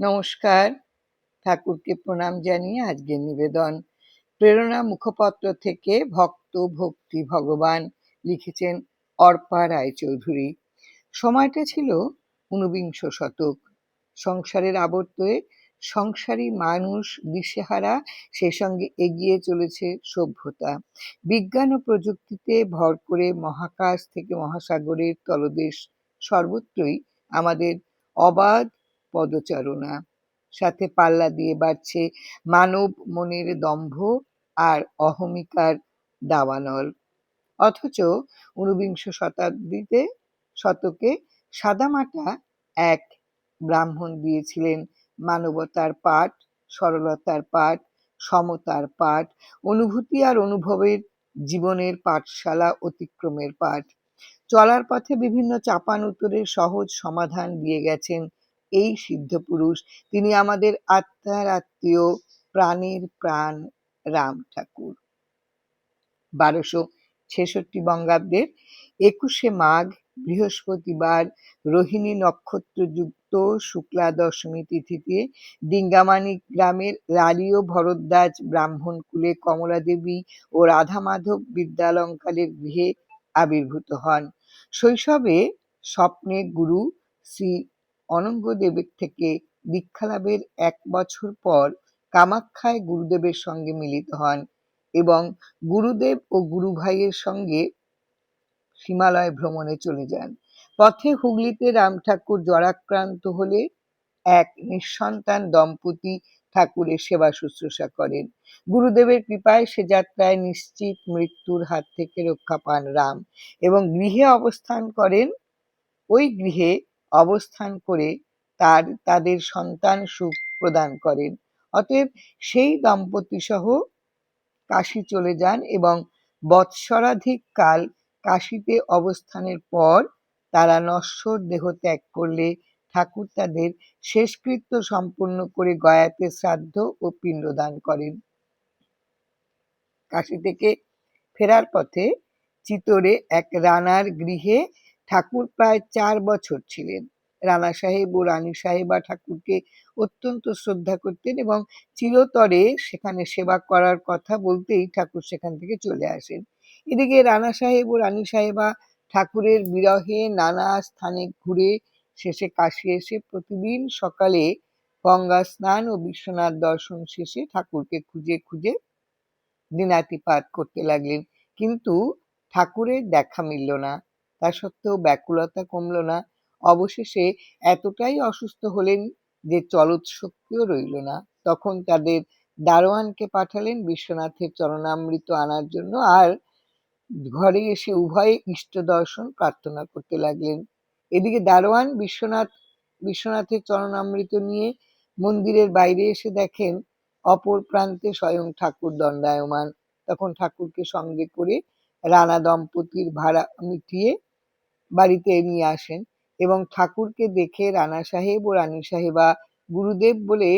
নমস্কার। ঠাকুরকে প্রণাম জানিয়ে আজকের নিবেদন। প্রেরণা মুখপত্র থেকে ভক্ত, ভক্তি ভগবান লিখেছেন অর্পা রায়চৌধুরী। সময়টা ছিল ঊনবিংশ শতক। সংসারের আবর্তয়ে সংসারী মানুষ দিশেহারা সেই সঙ্গে এগিয়ে চলেছে সভ্যতা। বিজ্ঞান ও প্রযুক্তিতে ভর করে মহাকাশ থেকে মহাসাগরের তলদেশ সর্বত্রই আমাদের অবাধ পদচারণা। সাথে পাল্লা দিয়ে বাড়ছে মানব মনের দম্ভ আর অহমিকার দাবানল। অথচ ঊনবিংশ শতাব্দীতে শতকে সাদামাটা এক ব্রাহ্মণ দিয়েছিলেন। মানবতার পাঠ, সরলতার পাঠ, সমতার পাঠ, অনুভূতি আর অনুভবের জীবনের পাঠশালা অতিক্রমের পাঠ। চলার পথে বিভিন্ন চাপান উত্তরের সহজ সমাধান দিয়ে গেছেন এই সিদ্ধ পুরুষ, তিনি আমাদের আত্মার আত্মীয়, প্রাণের প্রাণ, রাম ঠাকুর। বারোশো ছেষট্টি বঙ্গাব্দের একুশে মাঘ, বৃহস্পতিবার, রোহিণী নক্ষত্রযুক্ত শুক্লা দশমী তিথিতে ডিঙ্গামানি গ্রামের লালীয় ভরদ্বাজ ব্রাহ্মণ কুলে কমলা দেবী ও রাধা মাধব বিদ্যালঙ্কারের গৃহে আবির্ভূত হন। শৈশবে স্বপ্নে গুরু শ্রী অনঙ্গদেবের থেকে দীক্ষালাভের এক বছর পর কামাখ্যায় গুরুদেবের সঙ্গে মিলিত হন এবং গুরুদেব ও গুরু ভাইয়ের সঙ্গে হিমালয় ভ্রমণে চলে যান। পথে হুগলিতে রাম ঠাকুর জরাক্রান্ত হলে এক নিঃসন্তান দম্পতি ঠাকুরের সেবা শুশ্রূষা করেন। গুরুদেবের কৃপায় সে যাত্রায় নিশ্চিত মৃত্যুর হাত থেকে রক্ষা পান রাম এবং গৃহে অবস্থান করেন। ওই গৃহে অবস্থান করে তার, তাদের সন্তান সুখ প্রদান করেন। অতএব সেই দম্পতি সহ কাশী চলে যান এবং বৎসরাধিক কাল কাশীতে অবস্থানের পর তারা নশ্বর দেহ ত্যাগ করলে ঠাকুর তাদের শেষকৃত্য সম্পূর্ণ করে গয়াতে শ্রাদ্ধ ও পিণ্ডদান করেন। কাশী থেকে ফেরার পথে চিতরে এক রানার গৃহে ঠাকুর প্রায় চার বছর ছিলেন। রানা সাহেব ও রানী সাহেবা ঠাকুরকে অত্যন্ত শ্রদ্ধা করতেন এবং চিরতরে সেখানে সেবা করার কথা বলতেই ঠাকুর সেখান থেকে চলে আসেন। এদিকে রানা সাহেব ও রানী সাহেবা ঠাকুরের বিরহে নানা স্থানে ঘুরে শেষে কাশি এসে প্রতিদিন সকালে গঙ্গা স্নান ও বিশ্বনাথ দর্শন শেষে ঠাকুরকে খুঁজে খুঁজে দিনাতিপাত করতে লাগলেন। কিন্তু ঠাকুরের দেখা মিলল না। তা সত্ত্বেও ব্যাকুলতা কমল না। অবশেষে এতটাই অসুস্থ হলেন যে চলৎ শক্তিও রইল না। তখন তাদের দারোয়ানকে পাঠালেন বিশ্বনাথের চরণামৃত আনার জন্য আর ঘরে এসে উভয়ে ইষ্ট দর্শন প্রার্থনা করতে লাগলেন। এদিকে দারোয়ান বিশ্বনাথ, বিশ্বনাথের চরণামৃত নিয়ে মন্দিরের বাইরে এসে দেখেন অপর প্রান্তে স্বয়ং ঠাকুর দণ্ডায়মান। তখন ঠাকুরকে সঙ্গে করে রানা দম্পতির ভাড়া মিটিয়ে বাড়িতে নিয়ে আসেন এবং ঠাকুরকে দেখে রানা সাহেব ও রানী সাহেবা গুরুদেব বলে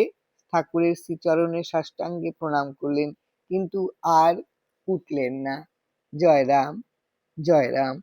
ঠাকুরের শ্রীচরণে সাষ্টাঙ্গে প্রণাম করলেন। কিন্তু আর উঠলেন না। জয়রাম জয়রাম জয় রাম